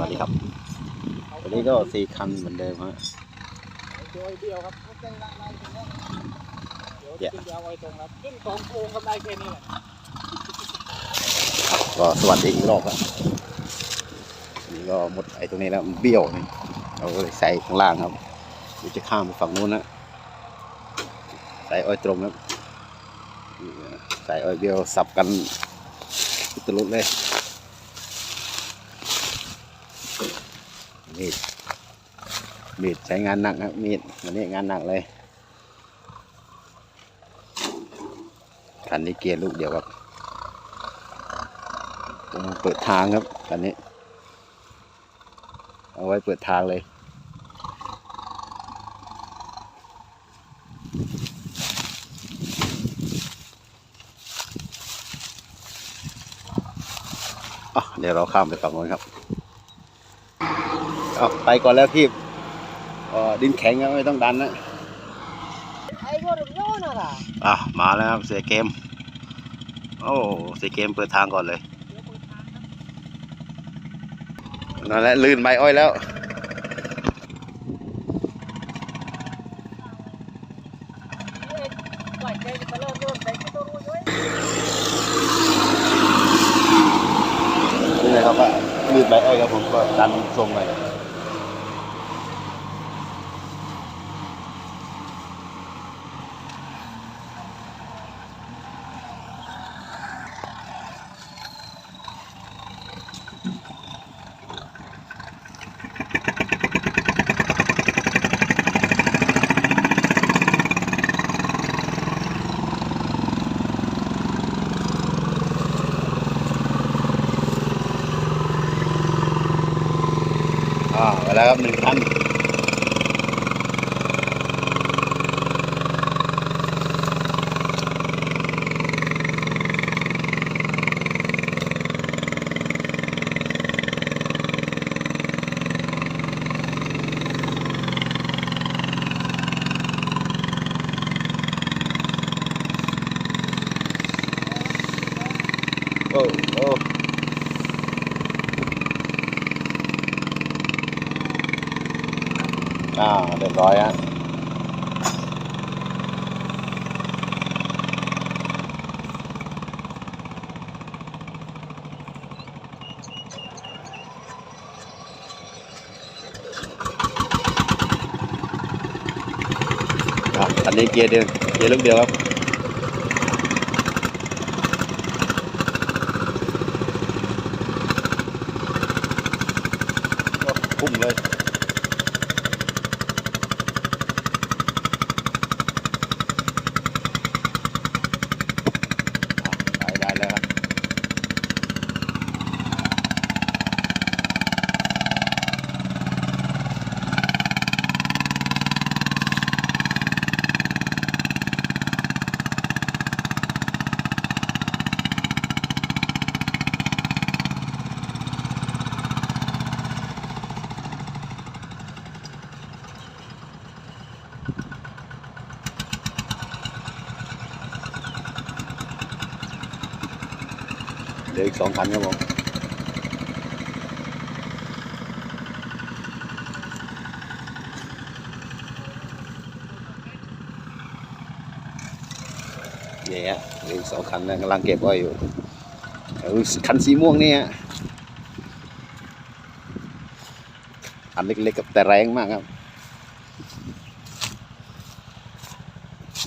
วัสดีครับวันนี้ก็สี่คันเหมือนเดิมฮะเดี๋ยวไอ้เดียวครับเอาเส้นละลายตรงนี้เดี๋ยวขึ้นยาวไว้ตรงครับขึ้นสองโครงครับได้แค่นี้แหละก็สวัสดีอีกรอบครับนี่ก็หมดไอ้ตรงนี้แล้วมันเบี้ยวนี่เราก็เลยใส่ข้างล่างครับเดี๋ยวจะข้ามไปฝั่งนู้นนะใส่อ้อยตรงครับนี่ใส่อ้อยเบี้ยวสับกันอุตลุดเลย มีด มีดใช้งานหนักครับมีดวันนี้งานหนักเลยคันนี้เกียร์ลูกเดียวครับเปิดทางครับคันนี้ เอาไว้เปิดทางเลยเดี๋ยวเราข้ามไปฝั่งโน้นครับ เอาไปก่อนแล้วพี่เอ่อดินแข็งครับไม่ต้องดันนะไอ้ก็รุ่นย้อนน่ะล่ะอะมาแล้วครับเสียเกม โอ้เสียเกมเปิดทางก่อนเลยนั่นแหละลื่นใบอ้อยแล้วปล่อยใจจะมาเริ่มเริ่มแต่ก็ต้องรู้ด้วยนี่เลยครับว่าลื่นใบอ้อยครับผมก็ดันทรงไป อ่าไปแล้วครับหนึ่งคันโอ้โอ้อ่าเรียบร้อยฮะอะอันนี้เกียร์เดียวเกียร์ลูกเดียวครับ พุ่งเลย ไปได้แล้วครับเห ลืออีกสองคันครับผมเนี่ยเหลืออีกสองคันนะกำลังเก็บไว้อยู่คันสีม่วงนี่ฮะอันเล็กๆกับแต่แรงมากครับ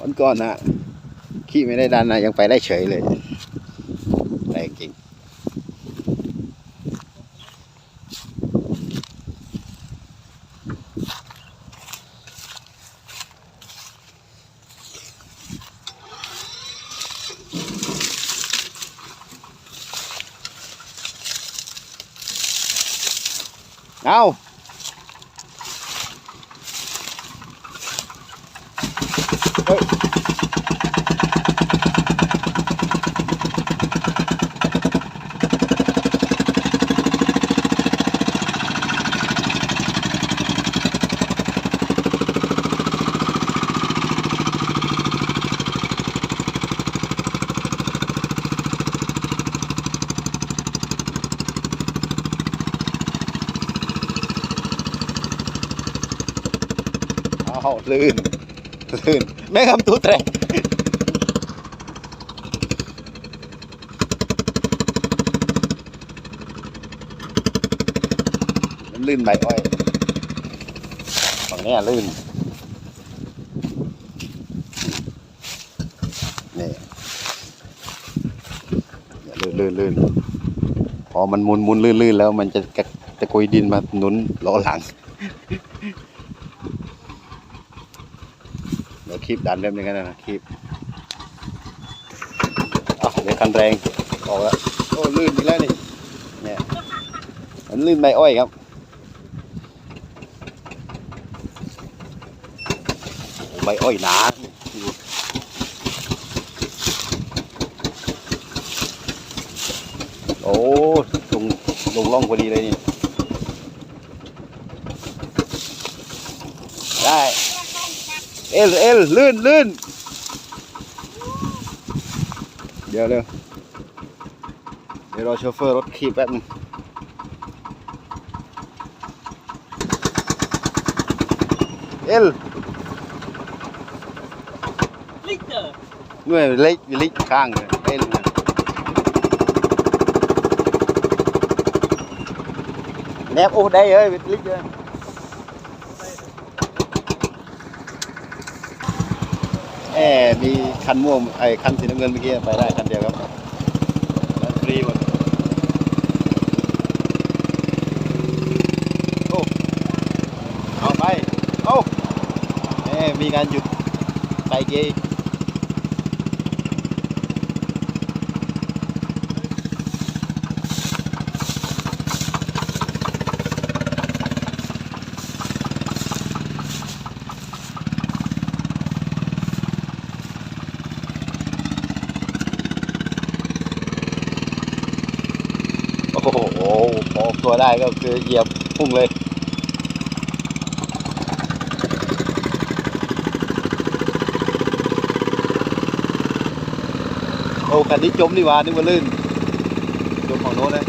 วันก่อนนะขี่ไม่ได้ดันนะยังไปได้เฉยเลย เอาเฮ้ย เอาลื่นลื่นแม่คำตู้แตรมันลื่นใบอ้อยฝั่งนี้ลื่นนี่ลื่นลื่นลื่นพอมันมุนมุนลื่นลื่นแล้วมันจะกระตะกุยดินมาหนุนล้อหลัง เดี๋ยวคลิปดันเริ่มยังไงนะคลิปอะเดี๋ยวคันแรงออกแล้วโอ้ลื่นอีกแล้วนี่เนี่ยมันลื่นใบอ้อยครับใบอ้อยหนาโอ้ลงลงร่องพอดีเลยนี่ได้ เอลเอลลื่นลื่นเดี๋ยวเร็วเดี๋ยวรอโชเฟอร์รถขี่แป๊บนึงเอลลิเตอร์เมื่อเล็กเล็กข้างเลยเอลนะแนบโอ้ได้เอ้ยลิกเลย แอบมีคันม่วงไอ้คันสีน้ำเงินเมื่อกี้ไปได้คันเดียวครับแล้วฟรีหมดโอ้เอาไปโอ้แหมมีการหยุดไปเกยโอ้โหพอ ตัวได้ก็คือเหยียบพุ่งเลยโอ้คันนี้จมนี่วานึกว่าลื่น จมของโน้นเลย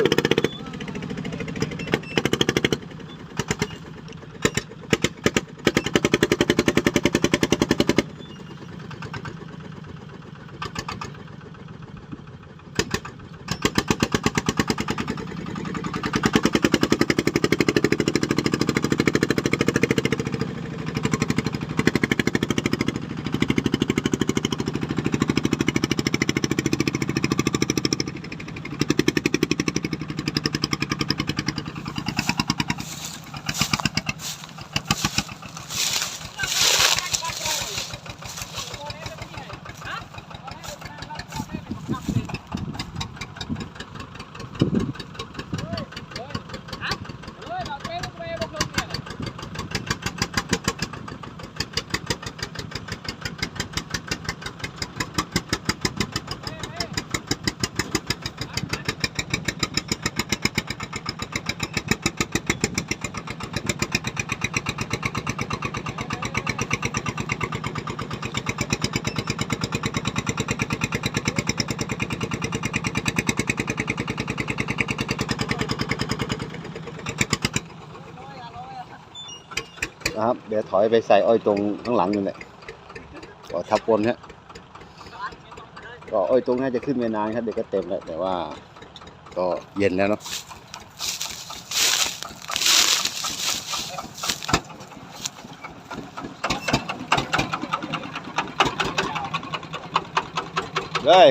เนะครับ เดี๋ยวถอยไปใส่อ้อยตรงข้างหลังนี่แหละก็ทับปนฮะก็อ้อยตรงน่าจะขึ้นไม่นานครับเดี๋ยวก็เต็มแล้วแต่ว่า ก็เย็นแล้วเนาะเลย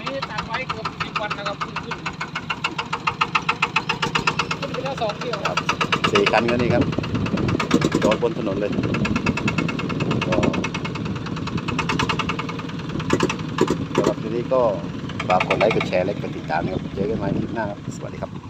นี่ตัดไว้เกือบสิบวันนะครับขึ้นขึ้นขึ้นไปแล้วสองเที่ยวครับ สี่คันก็นี่ครับจอดบนถนนเลยก็สำหรับทีนี้ก็ฝากกดไลค์กดแชร์และกดติดตามนะครับเจอกันใหม่คลิปหน้าครับ สวัสดีครับ